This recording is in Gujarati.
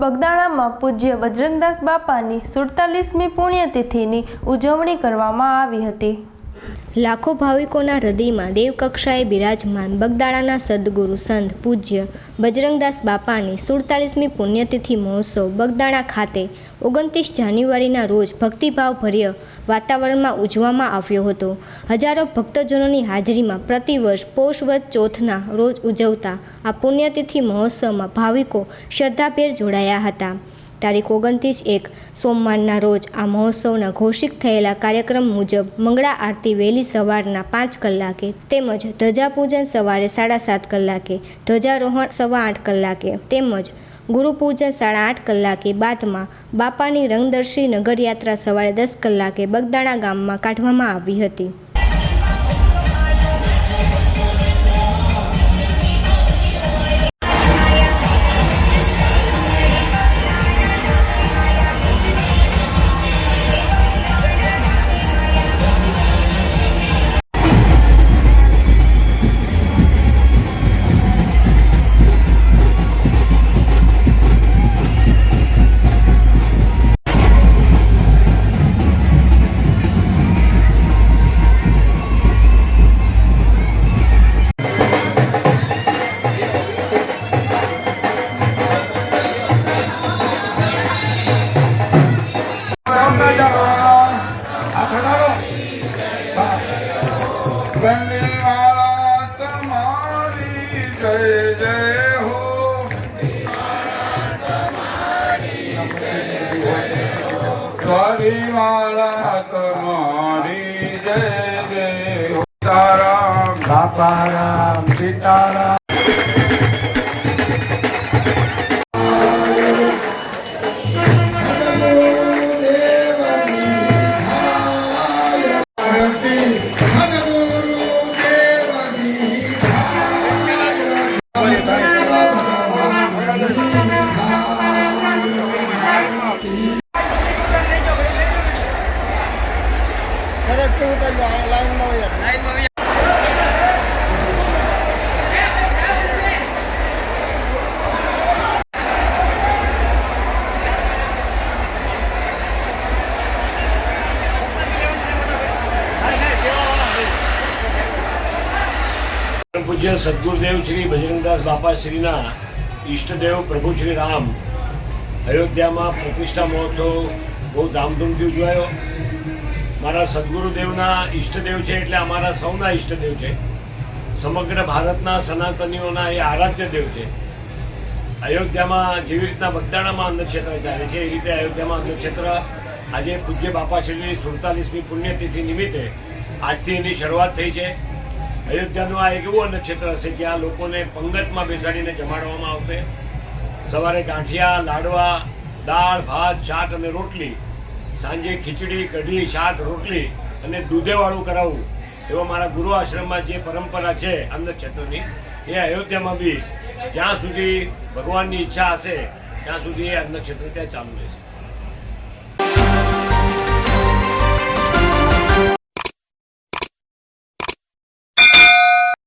બગદાણામાં પૂજ્ય બજરંગદાસ બાપાની સુડતાલીસમી પુણ્યતિથિની ઉજવણી કરવામાં આવી હતી. લાખો ભાવિકોના હૃદયમાં દેવકક્ષાએ બિરાજમાન બગદાણાના સદગુરુ સંત પૂજ્ય બજરંગદાસ બાપાની સુડતાલીસમી પુણ્યતિથિ મહોત્સવ બગદાણા ખાતે ઓગણત્રીસ જાન્યુઆરીના રોજ ભક્તિભાવભર્ય વાતાવરણમાં ઉજવવામાં આવ્યો હતો. હજારો ભક્તજનોની હાજરીમાં પ્રતિવર્ષ પોષવદ ચોથના રોજ ઉજવતા આ પુણ્યતિથિ મહોત્સવમાં ભાવિકો શ્રદ્ધાભેર જોડાયા હતા. તારીખ ઓગણત્રીસ એક, સોમવારના રોજ આ મહોત્સવના ઘોષિત થયેલા કાર્યક્રમ મુજબ મંગળા આરતી વહેલી સવારના પાંચ કલાકે તેમજ ધ્વજાપૂજન સવારે સાડા સાત કલાકે, ધ્વજારોહણ સવા આઠ કલાકે તેમજ ગુરુપૂજન સાડા આઠ કલાકે બાદમાં બાપાની રંગદર્શી નગરયાત્રા સવારે દસ કલાકે બગદાણા ગામમાં કાઢવામાં આવી હતી. દ્વારીવાળા તમારી જય જય તારા બાપારામ સીતારામ પરમ પૂજ્ય સદગુરુદેવ શ્રી બજરંગદાસ બાપા શ્રીના ઈષ્ટદેવ પ્રભુ શ્રી રામ. અયોધ્યામાં પ્રતિષ્ઠા મહોત્સવ બહુ ધામધૂમથી ઉજવાયો. મારા સદગુરુદેવના ઈષ્ટદેવ છે એટલે અમારા સૌના ઈષ્ટદેવ છે. સમગ્ર ભારતના સનાતનીઓના એ આરાધ્ય દેવ છે. અયોધ્યામાં જેવી રીતના બગદાણામાં અન્નક્ષેત્ર ચાલે છે, એ રીતે અયોધ્યામાં અન્નક્ષેત્ર આજે પૂજ્ય બાપાશ્રીની સુડતાલીસમી પુણ્યતિથિ નિમિત્તે આજથી એની શરૂઆત થઈ છે. અયોધ્યાનું આ એક એવું અન્નક્ષેત્ર હશે જ્યાં લોકોને પંગતમાં બેસાડીને જમાડવામાં આવશે. સવારે ગાંઠિયા, લાડવા, દાળ, ભાત, શાક અને રોટલી સાંજે ખીચડી, કઢી, શાક, રોટલી અને દૂધેવાળું કરાવવું એવો મારા ગુરુ આશ્રમમાં જે પરંપરા છે અન્નક્ષેત્રની એ અયોધ્યામાં બી જ્યાં સુધી ભગવાનની ઈચ્છા હશે, ત્યાં સુધી એ અન્નક્ષેત્ર ત્યાં ચાલુ રહેશે.